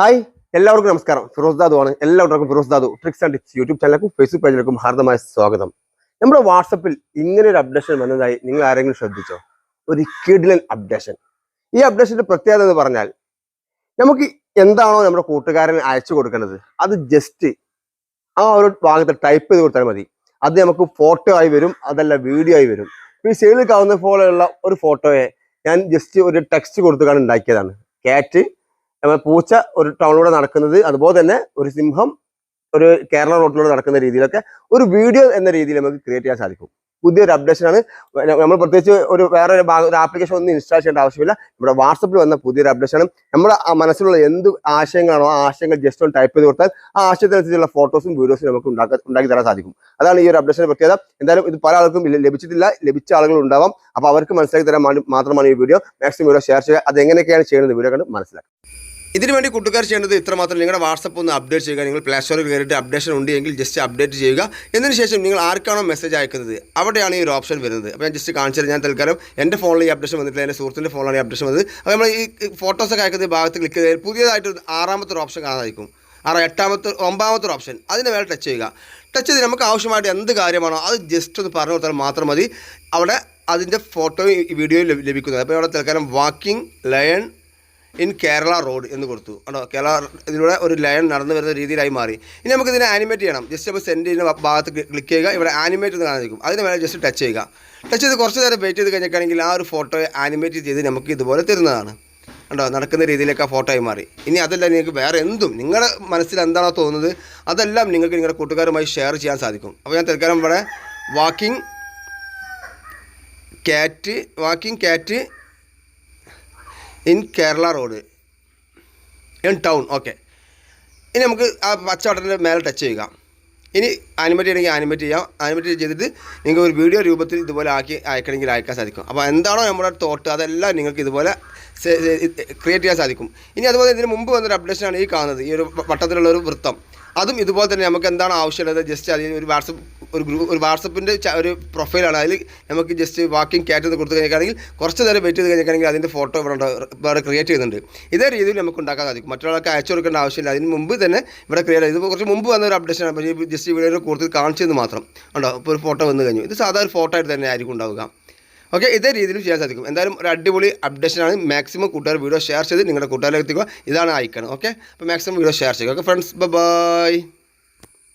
Hi എല്ലാവർക്കും നമസ്കാരം. ഫിറോസ് ദാദു ആണ്. എല്ലാവർക്കും Firoz Dadu tricks and tips YouTube ചാനലിലേക്കും Facebook പേജിലേക്കും ഹാർദമായ സ്വാഗതം. നമ്മുടെ വാട്സപ്പിൽ ഇങ്ങനെ ഒരു അപ്ഡേഷൻ വന്നതായി നിങ്ങൾ ആരെങ്കിലും ശ്രദ്ധിച്ചോ? ഒരു കിഡിലൻ അപ്ഡേഷൻ ഈ അപ്ഡേഷന്റെ പ്രത്യേകത എന്ന് പറഞ്ഞാൽ നമുക്ക് എന്താണോ നമ്മുടെ കൂട്ടുകാരൻ അയച്ചു കൊടുക്കേണ്ടത് അത് ജസ്റ്റ് ആ ഒരു ഭാഗത്ത് ടൈപ്പ് ചെയ്ത് കൊടുത്താൽ മതി. അത് നമുക്ക് ഫോട്ടോ ആയി വരും അതല്ല വീഡിയോ ആയി വരും. ഈ സെയിൽ കാണുന്ന പോലെയുള്ള ഒരു ഫോട്ടോയെ ഞാൻ ജസ്റ്റ് ഒരു ടെക്സ്റ്റ് കൊടുത്തുകാണ് ഉണ്ടാക്കിയതാണ്. കാറ്റ് പൂച്ച ഒരു ടൗണിലൂടെ നടക്കുന്നത് അതുപോലെ തന്നെ ഒരു സിംഹം ഒരു കേരള റോഡിലൂടെ നടക്കുന്ന രീതിയിലൊക്കെ ഒരു വീഡിയോ എന്ന രീതിയിൽ നമുക്ക് ക്രിയേറ്റ് ചെയ്യാൻ സാധിക്കും. പുതിയൊരു അപ്ഡേഷൻ ആണ്. നമ്മൾ പ്രത്യേകിച്ച് ഒരു വേറെ ഒരു ഭാഗം ഒരു ആപ്ലിക്കേഷൻ ഒന്നും ഇൻസ്റ്റാൾ ചെയ്യേണ്ട ആവശ്യമില്ല. നമ്മുടെ വാട്സപ്പിൽ വന്ന പുതിയൊരു അപ്ഡേഷൻ ആണ്. നമ്മുടെ മനസ്സിലുള്ള എന്ത് ആശയങ്ങളാണോ ആ ആശയങ്ങൾ ജസ്റ്റ് ഒന്ന് ടൈപ്പ് ചെയ്ത് കൊടുത്താൽ ആ ആശയത്തിനനുസരിച്ചുള്ള ഫോട്ടോസും വീഡിയോസും നമുക്ക് ഉണ്ടാക്കാൻ ഉണ്ടാക്കി തരാൻ സാധിക്കും. അതാണ് ഈ ഒരു അപ്ഡേഷൻ പ്രത്യേകത. എന്തായാലും ഇത് പല ആൾക്കും ലഭിച്ചിട്ടില്ല ലഭിച്ച ആളുകൾ ഉണ്ടാവാം. അപ്പൊ അവർക്ക് മനസ്സിലാക്കി തരാൻ മാത്രമാണ് ഈ വീഡിയോ മാക്സിമം വീഡിയോ ഷെയർ ചെയ്യുക. അത് എങ്ങനെയൊക്കെയാണ് ചെയ്യുന്നത്? വീഡിയോ കണ്ട് മനസ്സിലാക്കുക. ഇതിനു വേണ്ടി കൂട്ടുകാർ ചെയ്യേണ്ടത് ഇത്ര മാത്രം നിങ്ങളുടെ വാട്സപ്പ് ഒന്ന് അപ്ഡേറ്റ് ചെയ്യുക നിങ്ങൾ പ്ലേ സ്റ്റോറിൽ കയറിയിട്ട് അപ്ഡേഷൻ ഉണ്ട് എങ്കിൽ ജസ്റ്റ് അപ്ഡേറ്റ് ചെയ്യുക. എന്നതിന് ശേഷം നിങ്ങൾ ആർക്കാണോ മെസ്സേജ് അയക്കുന്നത് അവിടെയാണ് ഈ ഒരു ഓപ്ഷൻ വരുന്നത്. അപ്പോൾ ഞാൻ ജസ്റ്റ് കാണിച്ചത് ഞാൻ തൽക്കാലം എന്റെ ഫോണിൽ ഈ അപ്ഡേഷൻ വന്നിട്ടില്ല എന്റെ സുഹൃത്തിന്റെ ഫോണിലാണ് ഈ അപ്ഡേഷൻ വന്നത്. അപ്പോൾ നമ്മൾ ഈ ഫോട്ടോസൊക്കെ അയക്കുന്ന ഭാഗത്ത് ക്ലിക്ക് ചെയ്താൽ പുതിയതായിട്ട് ആറാമത്തെ ഒരു ഓപ്ഷൻ കാണാതായിരിക്കും. ആറ് എട്ടാമത്തെ ഒമ്പാമത്തെ ഓപ്ഷൻ അതിന് മേലെ ടച്ച് ചെയ്യുക. ടച്ച് ചെയ്ത് നമുക്ക് ആവശ്യമായിട്ട് എന്ത് കാര്യമാണോ അത് ജസ്റ്റ് ഒന്ന് പറഞ്ഞു കൊടുത്താൽ മാത്രം മതി. അവിടെ അതിന്റെ ഫോട്ടോയും വീഡിയോയും ലഭി- ലഭിക്കുന്നത് അപ്പോൾ അവിടെ തൽക്കാലം walking lion in Kerala road എന്ന് കൊടുത്തു. കേട്ടോ കേരള ഇതിലൂടെ ഒരു ലയൺ നടന്നു വരുന്ന രീതിയിലായി മാറി. ഇനി നമുക്ക് ഇതിനെ ആനിമേറ്റ് ചെയ്യണം. ജസ്റ്റ് അപ്പോൾ സെൻഡ് ചെയ്യുന്ന ഭാഗത്ത് ക്ലിക്ക് ചെയ്യുക. ഇവിടെ ആനിമേറ്റ് എന്ന് കാണിക്കും അതിന് മേലെ ജസ്റ്റ് ടച്ച് ചെയ്യുക. ടച്ച് ചെയ്ത് കുറച്ച് നേരം വെയിറ്റ് ചെയ്ത് കഴിഞ്ഞിട്ടാണെങ്കിൽ ആ ഒരു ഫോട്ടോയെ ആനിമേറ്റ് ചെയ്ത് നമുക്ക് ഇതുപോലെ തരുന്നതാണ്. കണ്ടോ? നടക്കുന്ന രീതിയിലേക്ക് ആ ഫോട്ടോ ആയി മാറി. ഇനി അതല്ല നിങ്ങൾക്ക് വേറെ എന്തും. നിങ്ങളുടെ മനസ്സിൽ എന്താണോ തോന്നുന്നത് അതെല്ലാം നിങ്ങൾക്ക് നിങ്ങളുടെ കൂട്ടുകാരുമായി ഷെയർ ചെയ്യാൻ സാധിക്കും. അപ്പോൾ ഞാൻ തൽക്കാലം ഇവിടെ walking cat walking cat in Kerala road in town okay ഇനി നമുക്ക് ആ പച്ചവട്ടത്തിന്റെ മേലെ ടച്ച് ചെയ്യുക. ഇനി ആനിമേറ്റ് ചെയ്യണമെങ്കിൽ ആനിമേറ്റ് ചെയ്യാം. ആനിമേറ്റ് ചെയ്തിട്ട് നിങ്ങൾക്ക് ഒരു വീഡിയോ രൂപത്തിൽ ഇതുപോലെ ആക്കി അയക്കണമെങ്കിൽ അയക്കാൻ സാധിക്കും. അപ്പോൾ എന്താണോ നമ്മുടെ തോട്ട് അതെല്ലാം നിങ്ങൾക്ക് ഇതുപോലെ ക്രിയേറ്റ് ചെയ്യാൻ സാധിക്കും. ഇനി അതുപോലെ ഇതിന് മുമ്പ് വന്നൊരു അപ്ഡേഷനാണ് ഈ കാണുന്നത്. ഈ ഒരു വട്ടത്തിലുള്ള ഒരു വൃത്തം. അതും ഇതുപോലെ തന്നെ നമുക്ക് എന്താണ് ആവശ്യമുള്ളത്? ജസ്റ്റ് അതിൽ ഒരു വാട്സപ്പ് ഒരു ഗ്രൂപ്പ് ഒരു വാട്സപ്പിന്റെ ഒരു പ്രൊഫൈലാണ് അതിൽ നമുക്ക് ജസ്റ്റ് വാക്കിംഗ് ക്യാറ്റ് എന്ന് കൊടുത്തു കഴിഞ്ഞിട്ടാണെങ്കിൽ കുറച്ച് നേരം വെയിറ്റ് ചെയ്ത് കഴിഞ്ഞാൽ അതിന്റെ ഫോട്ടോ ഇവിടെ ഇവിടെ ക്രിയേറ്റ് ചെയ്യുന്നുണ്ട്. ഇതേ രീതിയിൽ നമുക്ക് ഉണ്ടാക്കാൻ സാധിക്കും. മറ്റൊരാൾക്ക് അയച്ചു കൊടുക്കേണ്ട ആവശ്യമില്ല. അതിന് മുമ്പ് തന്നെ ഇവിടെ ക്രിയേറ്റ് ചെയ്ത് കുറച്ച് മുമ്പ് വന്ന ഒരു അപ്പോൾ ഈ ജസ്റ്റ് വീഡിയോയുടെ കൂടുതൽ കാണിച്ചെന്ന് മാത്രം. ഉണ്ടോ? ഇപ്പോൾ ഒരു ഫോട്ടോ വന്നു കഴിഞ്ഞു. ഇത് സാധാരണ ഒരു ഫോട്ടോ ആയിട്ട് തന്നെ ആയിരിക്കും ഉണ്ടാവുക. ഓക്കെ ഇതേ രീതിയിൽ ചെയ്യാൻ സാധിക്കും. എന്തായാലും ഒരു അടിപൊളി അപ്ഡേഷനാണ് മാക്സിമം കൂട്ടുകാർ വീഡിയോ ഷെയർ ചെയ്ത് നിങ്ങളുടെ കൂട്ടുകാരിലേക്ക് എത്തിക്കുക. ഇതാണ് ഐക്കൺ ഓക്കെ അപ്പോൾ മാക്സിമം വീഡിയോ ഷെയർ ചെയ്യുക. Okay friends bye